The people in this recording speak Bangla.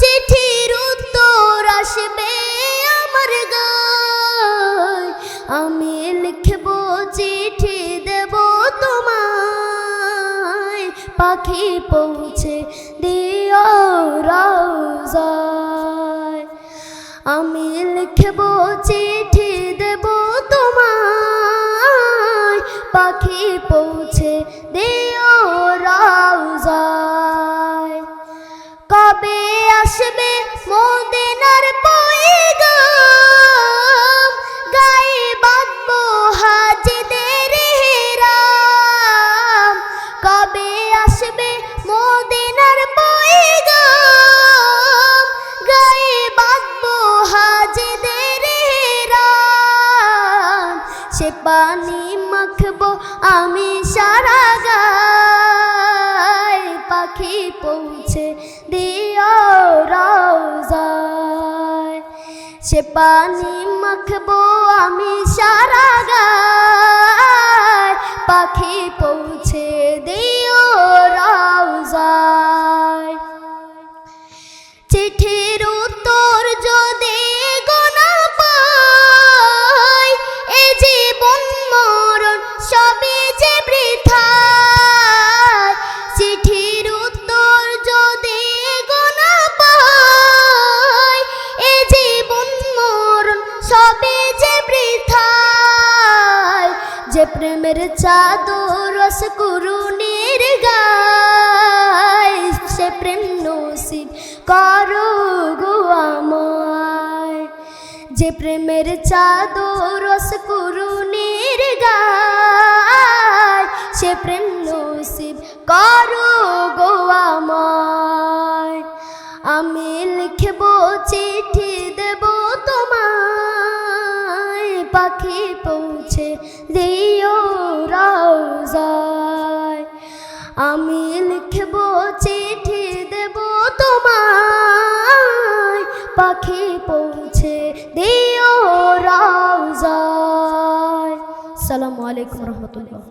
চিঠির উত্তর আসবে আমার গায়। আমি লিখব চিঠি দেব তোমায়। পাখি পৌঁছে দিও রোজায় আমি লিখব আমি সারা গায় পাখি পৌঁছে দিও রোজায় সে পানি মাখবো আমি প্রেমের চাদর রস কুরুনির সে প্রেম নসিব করু গো যে প্রেমের চাদর রস কুরুনির সে প্রেম নসিব করো আমি লিখব চিঠি দেব তোমায়। পাখি পৌঁছে দিও রাউজায় সালামু আলাইকুম রহমতুল্লাহ।